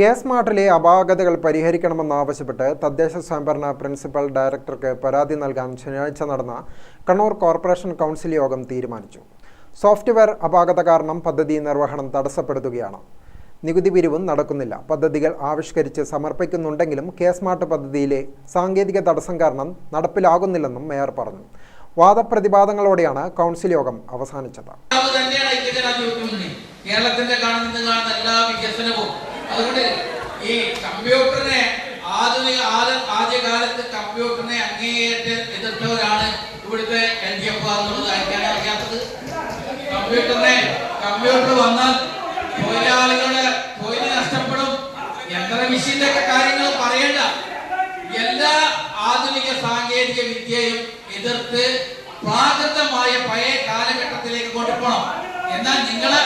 K മാട്ടിലെ അപാകതകൾ പരിഹരിക്കണമെന്നാവശ്യപ്പെട്ട് തദ്ദേശ സ്വയംഭരണ പ്രിൻസിപ്പൽ ഡയറക്ടർക്ക് പരാതി നൽകാൻ ശനിയാഴ്ച നടന്ന കണ്ണൂർ കോർപ്പറേഷൻ കൗൺസിൽ യോഗം തീരുമാനിച്ചു. സോഫ്റ്റ്വെയർ അപാകത കാരണം പദ്ധതി നിർവഹണം തടസ്സപ്പെടുത്തുകയാണ്. നികുതി പിരിവും നടക്കുന്നില്ല. പദ്ധതികൾ ആവിഷ്കരിച്ച് സമർപ്പിക്കുന്നുണ്ടെങ്കിലും കെ സ്മാർട്ട് പദ്ധതിയിലെ സാങ്കേതിക തടസ്സം കാരണം നടപ്പിലാകുന്നില്ലെന്നും മേയർ പറഞ്ഞു. വാദപ്രതിവാദങ്ങളോടെയാണ് കൗൺസിൽ യോഗം അവസാനിച്ചത്. കേരളത്തിന്റെ കാണുന്ന എല്ലാ വികസനവും അതുകൊണ്ട് ഈ കമ്പ്യൂട്ടറിനെ ആധുനിക ആദ്യ ആദ്യകാലത്ത് കമ്പ്യൂട്ടറിനെ അങ്ങേയറ്റ് എതിർത്തവരാണ് ഇവിടുത്തെ എൽ ഡി എഫ് എന്നുള്ളത് അയക്കാൻ അറിയാത്തത്. കമ്പ്യൂട്ടറിനെ കമ്പ്യൂട്ടർ വന്നാൽ തൊഴിലാളികളുടെ തൊഴിൽ നഷ്ടപ്പെടും. യന്ത്രമിഷിന്റെ ഒക്കെ കാര്യങ്ങൾ പറയണ്ട. എല്ലാ ആധുനിക സാങ്കേതിക വിദ്യയും എതിർത്ത് പ്രാകൃതമായ പഴയ കാലഘട്ടത്തിലേക്ക് കൊണ്ടുപോകണം. എന്നാൽ നിങ്ങളെ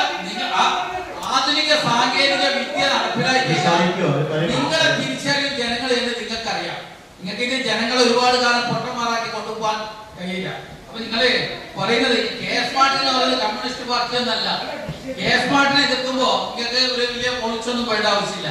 ആധുനിക സാങ്കേതിക വിദ്യ നടപ്പിലാക്കി നിങ്ങളെ തിരിച്ചറിയും ജനങ്ങൾ എന്ന് നിങ്ങൾക്കറിയാം? നിങ്ങൾക്ക് ഇനി ജനങ്ങളെ ഒരുപാട് കാലം പൊട്ടന്മാരാക്കി കൊണ്ടുപോകാൻ കഴിയില്ല. അപ്പൊ നിങ്ങൾ പറയുന്നത് കെ എസ് മാർട്ടിൻ എന്ന് പറയുന്നത് കമ്മ്യൂണിസ്റ്റ് പാർട്ടി എന്നല്ല. കെ എസ് മാർട്ടിനെ എതിർക്കുമ്പോ നിങ്ങൾക്ക് ഒരു വലിയ പൊളിച്ചൊന്നും വേണ്ട ആവശ്യമില്ല.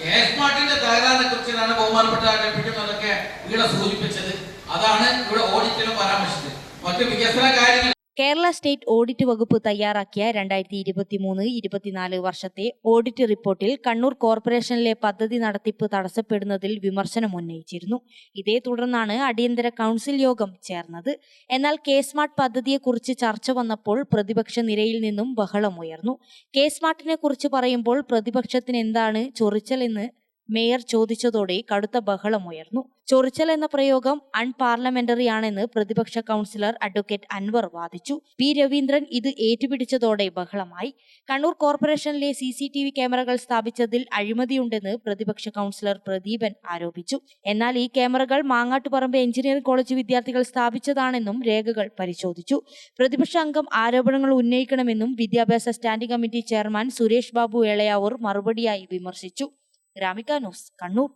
കെ എസ് മാർട്ടിന്റെ തകരാറിനെ കുറിച്ചാണ് ബഹുമാനപ്പെട്ട ഡെപ്യൂട്ടി മേയറൊക്കെ ഇവിടെ സൂചിപ്പിച്ചത്. അതാണ് ഇവിടെ ഓഡിറ്റിലും പരാമർശിച്ചത്. മറ്റു വികസന കാര്യങ്ങൾ കേരള സ്റ്റേറ്റ് ഓഡിറ്റ് വകുപ്പ് തയ്യാറാക്കിയ രണ്ടായിരത്തി ഇരുപത്തി മൂന്ന് ഇരുപത്തിനാല് വർഷത്തെ ഓഡിറ്റ് റിപ്പോർട്ടിൽ കണ്ണൂർ കോർപ്പറേഷനിലെ പദ്ധതി നടത്തിപ്പ് തടസ്സപ്പെടുന്നതിൽ വിമർശനം ഉന്നയിച്ചിരുന്നു. ഇതേ തുടർന്നാണ് അടിയന്തര കൗൺസിൽ യോഗം ചേർന്നത്. എന്നാൽ കെ സ്മാർട്ട് പദ്ധതിയെക്കുറിച്ച് ചർച്ച വന്നപ്പോൾ പ്രതിപക്ഷ നിരയിൽ നിന്നും ബഹളം ഉയർന്നു. കെ സ്മാർട്ടിനെ കുറിച്ച് പറയുമ്പോൾ പ്രതിപക്ഷത്തിന് എന്താണ് ചൊറിച്ചൽ എന്ന് മേയർ ചോദിച്ചതോടെ കടുത്ത ബഹളമുയർന്നു ചൊറിച്ചൽ എന്ന പ്രയോഗം അൺപാർലമെന്ററി ആണെന്ന് പ്രതിപക്ഷ കൗൺസിലർ അഡ്വക്കേറ്റ് അൻവർ വാദിച്ചു. പി രവീന്ദ്രൻ ഇത് ഏറ്റുപിടിച്ചതോടെ ബഹളമായി. കണ്ണൂർ കോർപ്പറേഷനിലെ സി സി ടി വി ക്യാമറകൾ സ്ഥാപിച്ചതിൽ അഴിമതിയുണ്ടെന്ന് പ്രതിപക്ഷ കൗൺസിലർ പ്രദീപൻ ആരോപിച്ചു. എന്നാൽ ഈ ക്യാമറകൾ മാങ്ങാട്ടുപറമ്പ് എഞ്ചിനീയറിംഗ് കോളേജ് വിദ്യാർത്ഥികൾ സ്ഥാപിച്ചതാണെന്നും രേഖകൾ പരിശോധിച്ചു. പ്രതിപക്ഷ അംഗം ആരോപണങ്ങൾ ഉന്നയിക്കണമെന്നും വിദ്യാഭ്യാസ standing committee chairman Suresh Babu Elayavoor മറുപടിയായി വിമർശിച്ചു. ഗ്രാമിക ന്യൂസ് കണ്ണൂർ